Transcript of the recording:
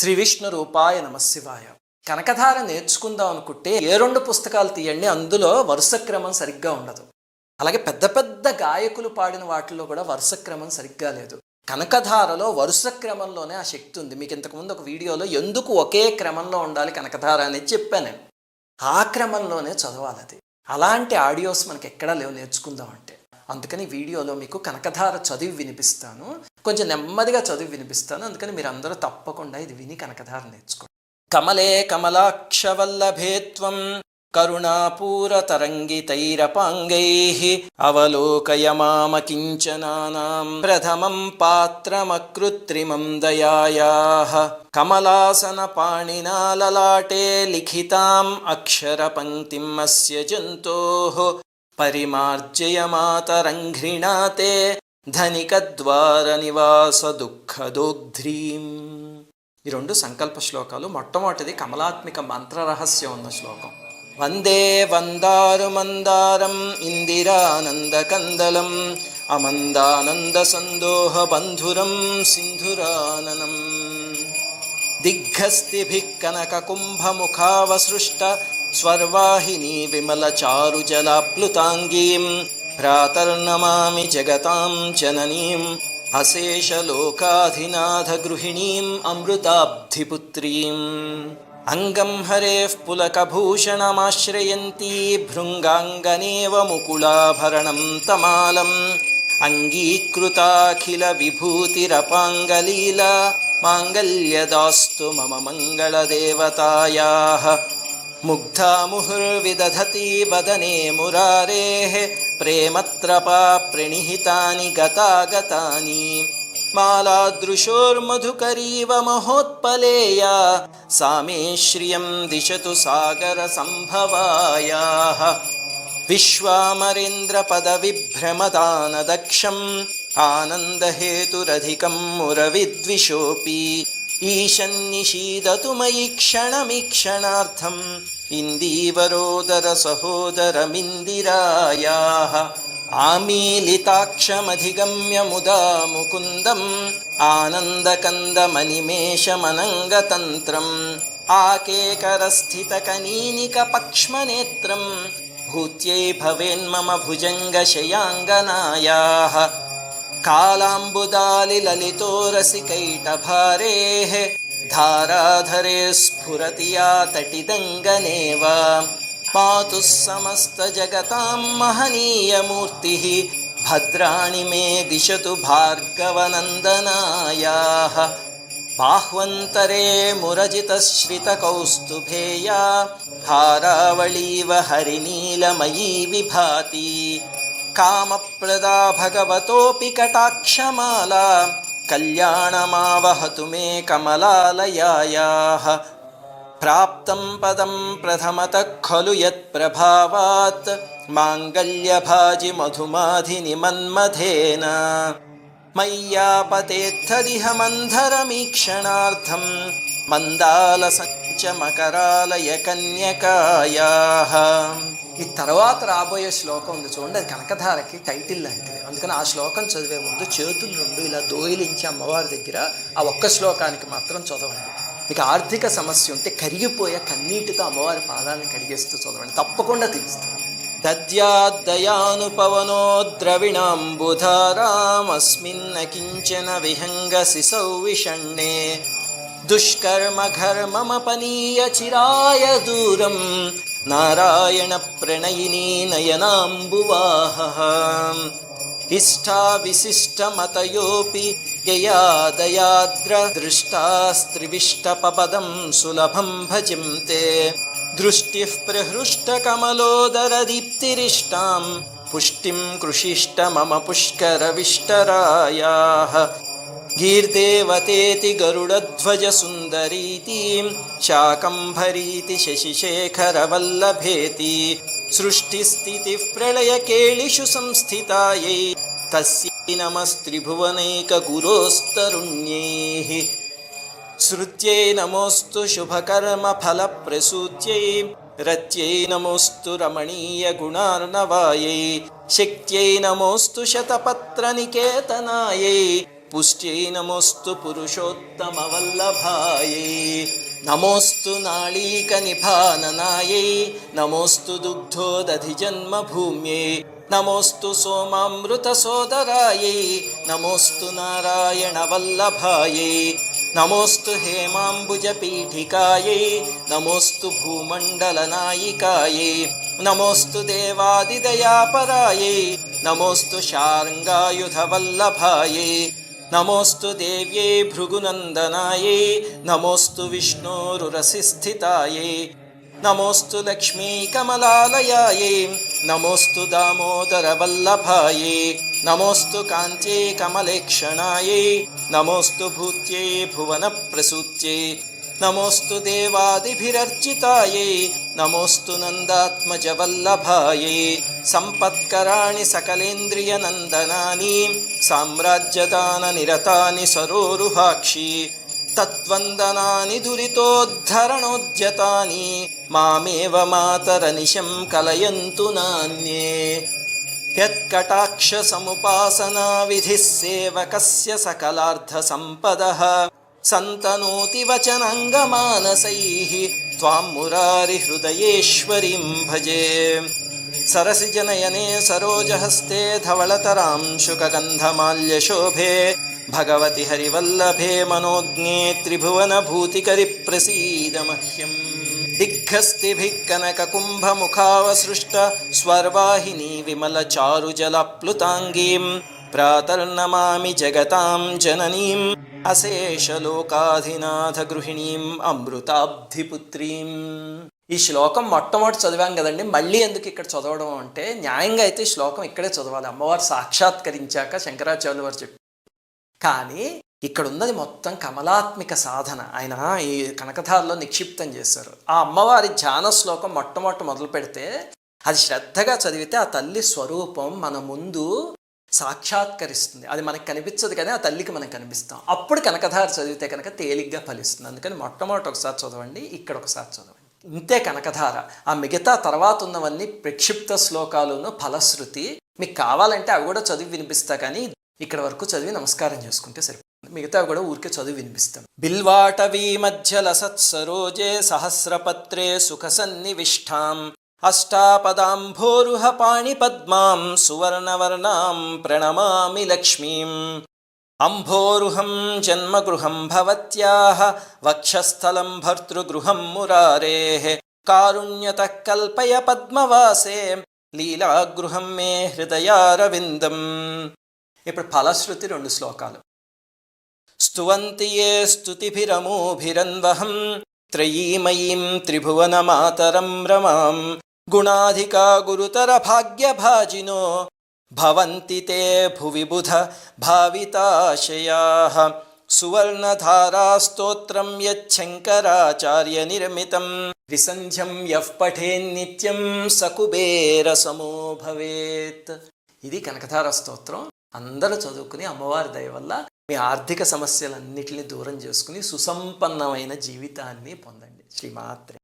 శ్రీ విష్ణు రూపాయ నమశివాయ కనకధార నేర్చుకుందాం అనుకుంటే ఏ రెండు పుస్తకాలు తీయండి అందులో వరుస క్రమం సరిగ్గా ఉండదు. అలాగే పెద్ద పెద్ద గాయకులు పాడిన వాటిలో కూడా వరుస క్రమం సరిగ్గా లేదు. కనకధారలో వరుస క్రమంలోనే ఆ శక్తి ఉంది. మీకు ఇంతకుముందు ఒక వీడియోలో ఎందుకు ఒకే క్రమంలో ఉండాలి కనకధార అనేది చెప్పాను. ఆ క్రమంలోనే చదవాలి అది అలాంటి ఆడియోస్ మనకి ఎక్కడా లేవు నేర్చుకుందాం అంటే అందుకని వీడియోలో మీకు కనకధార చదివి వినిపిస్తాను. కొంచెం నెమ్మదిగా చదివి వినిపిస్తాను. అందుకని మీరు అందరూ తప్పకుండా ఇది విని కనకధార నేర్చుకోండి. కమలే కమలాక్షవల్లభేత్వం త్వం కరుణాపూరతరంగితైరపాంగై అవలోకయ మామ కించనానాం ప్రథమం పాత్రమకృత్రిమం దయాయాః కమలాసన పాణినా లలాటే లిఖితాం అక్షరపంక్తిం అస్య జంతోః పరిమార్జయమాతరంఘ్రిణాతే ధనికద్వార నివాస దుఃఖదోగ్ధ్రీం ఈ రెండు సంకల్ప శ్లోకాలు మొట్టమొదటిది కమలాత్మిక మంత్రరహస్యం ఉన్న శ్లోకం. వందే వందారు మందారం ఇందిరానందకందలం అమందానంద సందోహ బంధురం సింధురాననం. దిగ్గస్థిభిः కనకకుంభముఖావసృష్ట स्वर्वाहिनी विमलचारुजलाप्लुताङ्गीं भ्रातर्नमामि जगतां जननीम् अशेषलोकाधिनाथगृहिणीम् अमृताब्धिपुत्रीम् अङ्गं हरेः पुलकभूषणमाश्रयन्ती भृङ्गाङ्गनेव मुकुलाभरणं तमालम् अङ्गीकृताखिलविभूतिरपाङ्गलीला माङ्गल्यदास्तु मम मङ्गलदेवतायाः मुग्धा मुहुर्विदधती वदने मुरारेः प्रेमत्रपा प्रणिहितानि गतागतानि। मालादृशोर्मधुकरीव महोत्पलेया सा मे श्रियं दिशतु सागरसम्भवायाः। विश्वामरेन्द्रपदविभ्रमदानदक्षम् आनन्दहेतुरधिकं मुरविद्विषोऽपि। ईशन्निषीदतु मयि क्षणमीक्षणार्थम्। इन्दीवरोदरसहोदरमिन्दिरायाः आमीलिताक्षमधिगम्य मुदा मुकुन्दम् आनन्दकन्दमनिमेषमनङ्गतन्त्रम् आकेकरस्थितकनीनिकपक्ष्मनेत्रम् भूत्यै भवेन्मम भुजङ्गशयाङ्गनायाः कालाम्बुदालिललितोरसिकैटभारेः धाराधरे स्फुरति या तटिदङ्गनेव। पातु समस्तजगतां महनीयमूर्तिः। भद्राणि मे दिशतु भार्गवनन्दनायाः। बाह्वन्तरे मुरजितश्रितकौस्तुभेया। हारावळीव हरिनीलमयी विभाति। कामप्रदा भगवतोऽपि कटाक्षमाला कल्याणमावहतु मे कमलालयायाः प्राप्तं पदं प्रथमतः खलु यत्प्रभावात् माङ्गल्यभाजि मधुमाधिनिमन्मथेन मय्यापतेत्थदिह मन्धरमीक्षणार्थं మందాలసంచమకరాలయ కన్యకాయాః ఈ తర్వాత రాబోయే శ్లోకం ఉంది చూడండి అది కనకధారకి టైటిల్ లాంటిది అందుకని ఆ శ్లోకం చదివే ముందు చేతులు రెండు ఇలా దోయిలించి అమ్మవారి దగ్గర ఆ ఒక్క శ్లోకానికి మాత్రం చదవండి. మీకు ఆర్థిక సమస్య ఉంటే కరిగిపోయే కన్నీటితో అమ్మవారి పాదాలను కడిగేస్తూ చదవండి. తప్పకుండా తెలుస్తుంది. దద్యాద్దయానుపవనో ద్రవిణాంబుధారామస్మిన్న కించన విహంగసి సౌవిషణ్ణే. దుష్కర్మఘర్మమపనీయ చిరాయ దూరం. నారాయణ ष्ठा विशिष्टमतयोऽपि ययादयाद्र दृष्टास्त्रिविष्टपपदम् सुलभम् भजिं ते। दृष्टिः प्रहृष्टकमलोदरदीप्तिरिष्टां पुष्टिं कृषिष्ट मम पुष्करविष्टरायाः। गीर्देवतेति गरुडध्वजसुन्दरीतीं शाकम्भरीति शशिशेखरवल्लभेति सृष्टिस्थितिः प्रलयकेलिषु संस्थितायै तस्यै नमस्त्रिभुवनैकगुरोस्तरुण्यैः श्रुत्यै नमोऽस्तु शुभकर्मफलप्रसूत्यै रत्यै नमोऽस्तु रमणीयगुणार्णवायै शक्त्यै नमोऽस्तु शतपत्रनिकेतनायै పుష్ట్యై నమోస్తు పురుషోత్తమవల్లభాయై. నమోస్తు నాళీక నిభాననాయై నమోస్తు దుగ్ధోదధిజన్మభూమ్యై. నమోస్తు సోమామృత సోదరాయై నమోస్తు నారాయణ వల్లభాయై నమోస్తు హేమాంబుజపీఠికాయై. నమోస్తు భూమండలనాయికాయై. నమోస్తు దేవాదిదయాపరాయై. నమోస్తు దేవ్యై భృగునందనాయై నమోస్తు విష్ణోరురసిస్థితాయై. నమోస్తు లక్ష్మీకమలాలయాయై నమోస్తు దామోదర వల్లభాయై. నమోస్తు కాంత్యై కమలేక్షణాయై నమోస్తు భూత్యై భువన ప్రసూత్యై नमोऽस्तु देवादिभिरर्चितायै नमोऽस्तु नन्दात्मजवल्लभायै सम्पत्कराणि सकलेन्द्रियनन्दनानि साम्राज्यदाननिरतानि सरोरुभाक्षि तत्त्वन्दनानि दुरितोद्धरणोद्यतानि मामेव मातरनिशं कलयन्तु नान्ये। यत्कटाक्षसमुपासनाविधिः सेवकस्य सकलार्थसम्पदः। सन्तनोति वचनाङ्गमानसैः त्वां मुरारिहृदयेश्वरीं भजे। सरसिजनयने सरोजहस्ते धवलतरां शुकगन्धमाल्यशोभे। भगवति हरिवल्लभे मनोज्ञे त्रिभुवन भूतिकरि प्रसीद मह्यम् स्वर्वाहिनी विमल హరివల్లభే మనోజ్ఞే జగతాం జననీం అశేషలోకాధినాథ గృహిణీం అమృతాబ్ధిపుత్రీం ఈ శ్లోకం మొట్టమొదటి చదివాం కదండి. మళ్ళీ ఎందుకు ఇక్కడ చదవడం అంటే న్యాయంగా అయితే శ్లోకం ఇక్కడే చదవాలి. అమ్మవారు సాక్షాత్కరించాక శంకరాచార్యుల వారు చెప్పారు. కానీ ఇక్కడ ఉన్నది మొత్తం కమలాత్మిక సాధన. ఆయన ఈ కనకధారలో నిక్షిప్తం చేశారు. ఆ అమ్మవారి ధ్యాన శ్లోకం మొట్టమొదటి మొదలు పెడితే అది శ్రద్ధగా చదివితే ఆ తల్లి స్వరూపం మన ముందు సాక్షాత్కరిస్తుంది. అది మనకు కనిపించదు కానీ ఆ తల్లికి మనం కనిపిస్తాం. అప్పుడు కనకధార చదివితే కనుక తేలిగ్గా ఫలిస్తుంది. అందుకని మొట్టమొదటి ఒకసారి చదవండి ఇక్కడ ఒకసారి చదవండి. ఇంతే కనకధార. ఆ మిగతా తర్వాత ఉన్నవన్నీ ప్రక్షిప్త శ్లోకాలును ఫలశ్రుతి. మీకు కావాలంటే అవి కూడా చదివి వినిపిస్తా కానీ ఇక్కడ వరకు చదివి నమస్కారం చేసుకుంటే సరిపోతుంది. మిగతా కూడా ఊరికే చదివి వినిపిస్తాం. బిల్వాటవీ మధ్యల సత్సరోజే సహస్రపత్రే సుఖ సన్నివిష్టాం అష్టాపదాంభోరుహ పాణిపద్మాం సువర్ణవర్ణాం ప్రణమామి లక్ష్మీం. అంభోరుహం జన్మగృహం భవత్యాः వక్షస్థలం భర్తృగృహం మురారే. కారుణ్యత కల్పయ పద్మవాసే లీలాగృహం మే హృదయారవిందం. ఇప్పుడు ఫలశ్రుతి రెండు శ్లోకాలు. స్తువంతి ఏ స్తుతిభిరమోభిరన్వహం త్రయీమయీం త్రిభువనమాతరం రమాం. గుణాధిక గురుతర భాగ్యభాజినో భవంతి తే భువి బుధ భావితాశయాః. సువర్ణధారాస్తోత్రం యచ్చంకరాచార్య నిర్మితం. విసంధ్యం యః పఠేన్నిత్యం సకుబేరసమో భవేత్. ఇది కనకధార స్తోత్రం. అందరూ చదువుకుని అమ్మవారి దయ వల్ల మీ ఆర్థిక సమస్యలన్నిటిని దూరం చేసుకుని సుసంపన్నమైన జీవితాన్ని పొందండి. శ్రీమాత్రే.